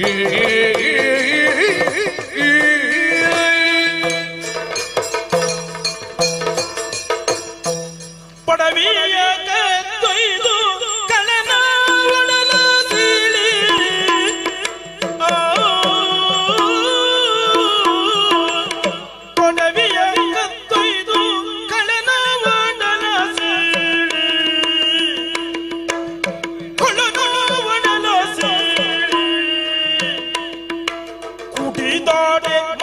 Yeah, yeah. thought it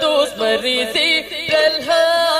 دوست مریضی دل هم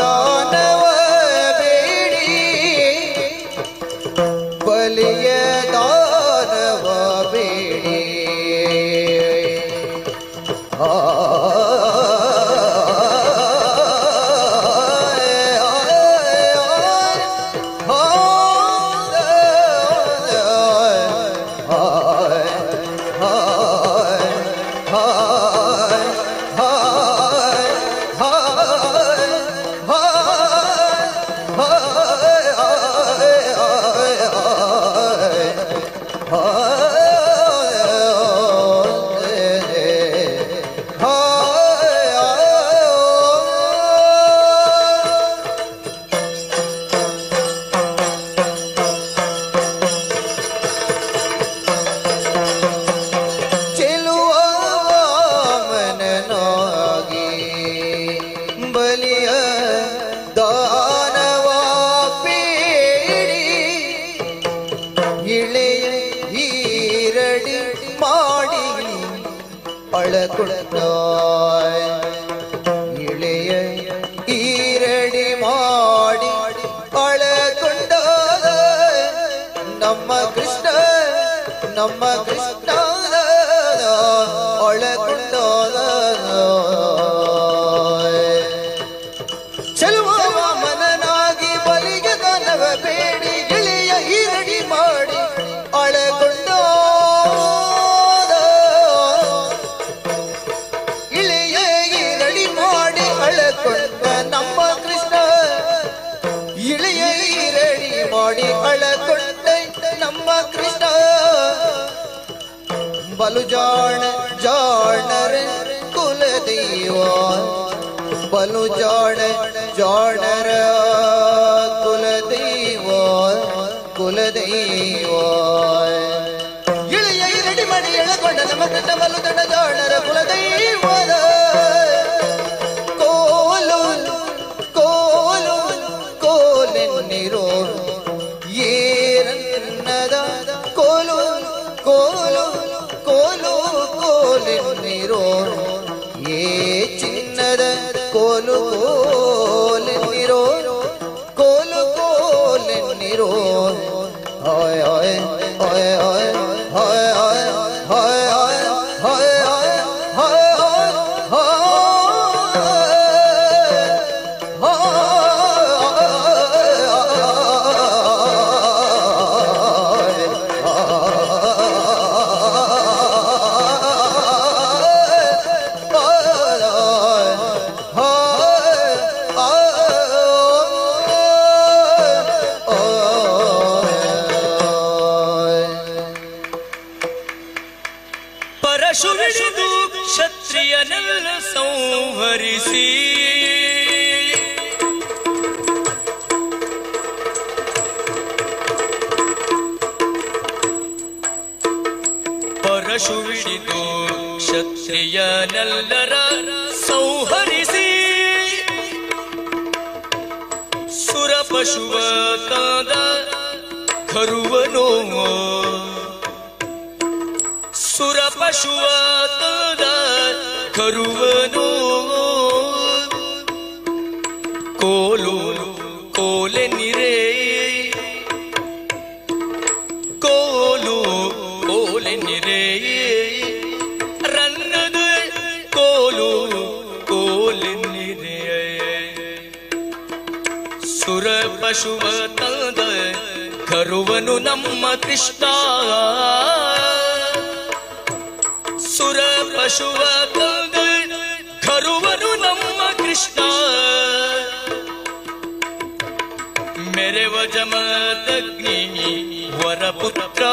তো இளைய ஈரடி பாடியில் பல கொடுத்தாய் இளைய ஈரடி மாடி பல கொண்டாத நம்ம கிருஷ்ண நம்ம கிருஷ்ண बलू जान जानर कुल दीवान। बलुजान जानर ಪರಶುವಿಡಿದು ಕ್ಷತ್ರಿಯನೆಲ್ಲರ ಸಂಹರಿಸಿ ಸುರ ಪಶುವ ತಾದ ಕರುವನೋ. ಸುರ ಪಶುವ ತಾದ ಕರುವನು. ಪಶುವ ತಂದ, ಕರುವನು ನಮ್ಮ ಕೃಷ್ಣ. ಸುರ ಪಶುವ ತಂದ, ಕರುವನು ನಮ್ಮ ಕೃಷ್ಣ. ಮೆರೆವ ಜಮದಗ್ನಿ ವರಪುತ್ರ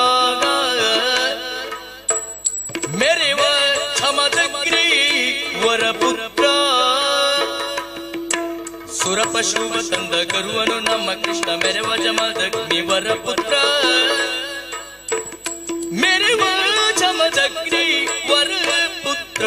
ಮೆರೆವ ಕ್ಷಮದಗ್ನಿ ವರಪುತ್ರ ಸುರ ಸುರಪಶುವ ತಂದ ಗರುವನು ನಮ್ಮ ಕೃಷ್ಣ ಮೆರವ ಜಮದಗ್ನಿವರ ಪುತ್ರ. ಮೆರವ ಜಮದಗ್ನಿ ವರ ಪುತ್ರ.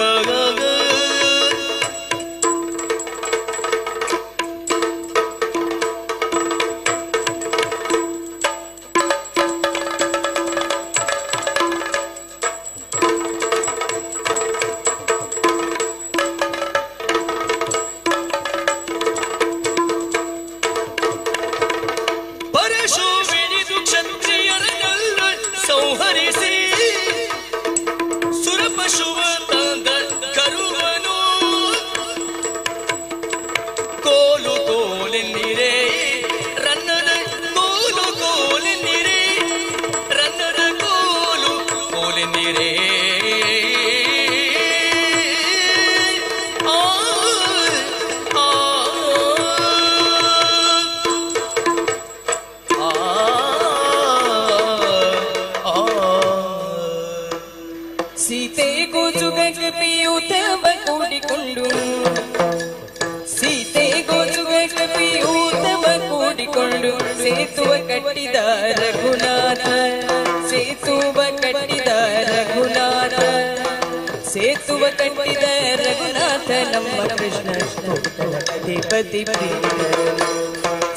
ಶ್ರೀನಿವಾಸನಂ ಕೃಷ್ಣ ಸ್ತೋತ್ರಪತಿ ಪತಿ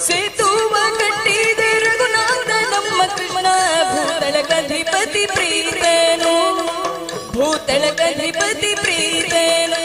ಸೇತುವ ಕಟ್ಟಿದ ರಘುನಾಥ ನಮ್ಮ ಕೃಷ್ಣ ಭೂತಳ ಕಧಿಪತಿ ಪ್ರೀತನು ಭೂತಳ ಕಧಿಪತಿ ಪ್ರೀತನು.